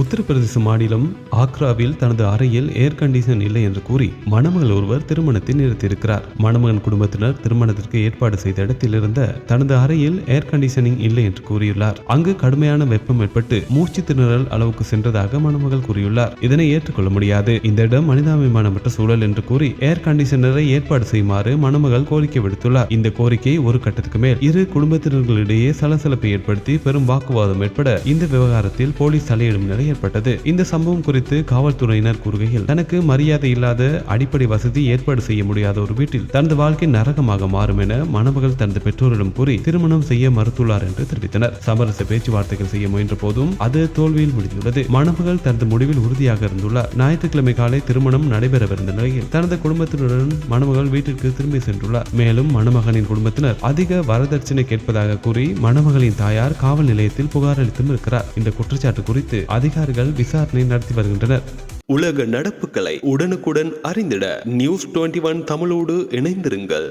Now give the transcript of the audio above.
உத்தரப்பிரதேச மாநிலம் ஆக்ராவில் தனது அறையில் ஏர் கண்டிஷன் இல்லை என்று கூறி மணமகள் ஒருவர் திருமணத்தை நிறுத்தியிருக்கிறார். மணமகன் குடும்பத்தினர் திருமணத்திற்கு ஏற்பாடு செய்த இடத்தில் இருந்த தனது அறையில் ஏர் கண்டிஷனிங் இல்லை என்று கூறியுள்ளார். அங்கு கடுமையான வெப்பம் ஏற்பட்டு மூச்சு திணறல் அளவுக்கு சென்றதாக மணமகள் கூறியுள்ளார். இதனை ஏற்றுக்கொள்ள முடியாது. இந்த இடம் மனிதாபிமானமற்ற சூழல் என்று கூறி ஏர் கண்டிஷனரை ஏற்பாடு செய்யுமாறு மணமகள் கோரிக்கை விடுத்துள்ளார். இந்த கோரிக்கை ஒரு கட்டத்துக்கு மேல் இரு குடும்பத்தினர்களிடையே சலசலப்பை ஏற்படுத்தி பெரும் வாக்குவாதம் ஏற்பட இந்த விவகாரத்தில் போலீஸ் தலையிடும் நிலை ஏற்பட்டது. இந்த சம்பவம் குறித்து காவல்துறையினர் கூறுகையில் தனக்கு மரியாதை இல்லாத அடிப்படை வசதி ஏற்பாடு செய்ய முடியாத ஒரு வீட்டில் தனது வாழ்க்கை நரகமாக மாறும் என மணமகள் தனது பெற்றோரிடம் கூறி திருமணம் செய்ய மறுத்துள்ளார் என்று தெரிவித்தனர். சமரச பேச்சுவார்த்தைகள் செய்ய முயன்ற போதும் அது தோல்வியில் முடிந்துள்ளது. மணமகள் தனது முடிவில் உறுதியாக இருந்துள்ளார். ஞாயிற்றுக்கிழமை காலை திருமணம் நடைபெறவிருந்த நிலையில் தனது குடும்பத்தினருடன் மணமகள் வீட்டிற்கு திரும்பி சென்றுள்ளார். மேலும் மணமகனின் குடும்பத்தினர் அதிக வரதட்சணை கேட்பதாக கூறி மணமகளின் தாயார் காவல் நிலையத்தில் புகார் அளித்தும் இருக்கிறார். இந்த குற்றச்சாட்டு குறித்து போலீசார்கள் விசாரணை நடத்தி வருகின்றனர். உலக நடப்புகளை உடனுக்குடன் அறிந்திட நியூஸ் டுவெண்ட்டி ஒன் தமிழோடு இணைந்திருங்கள்.